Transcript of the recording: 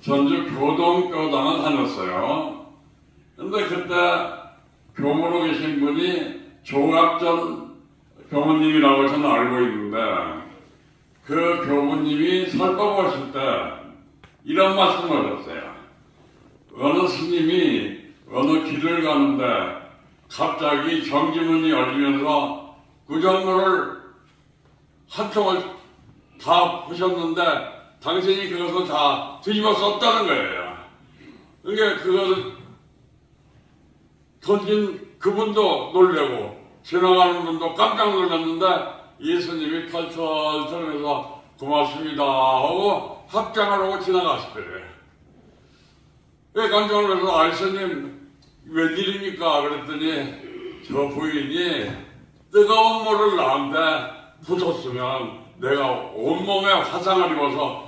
전주 교동교당을 다녔어요. 근데 그때 교무로 계신 분이 조갑전 교무님이라고 저는 알고 있는데 그 교무님이 설법하실 때 이런 말씀을 하셨어요. 어느 스님이 어느 길을 가는데 갑자기 정지문이 열리면서 구정문을 한쪽을 다 부셨는데 당신이 그것을 다 뒤집어 썼다는 거예요. 그러니까 그것을 던진 그분도 놀래고 지나가는 분도 깜짝 놀랐는데 예수님이 털털털면서 고맙습니다 하고 합장을 하고 지나가시더래요. 왜 깜짝 놀라서 아 예수님 웬일입니까 그랬더니 저 부인이 뜨거운 물을 나한테 부었으면 내가 온몸에 화상을 입어서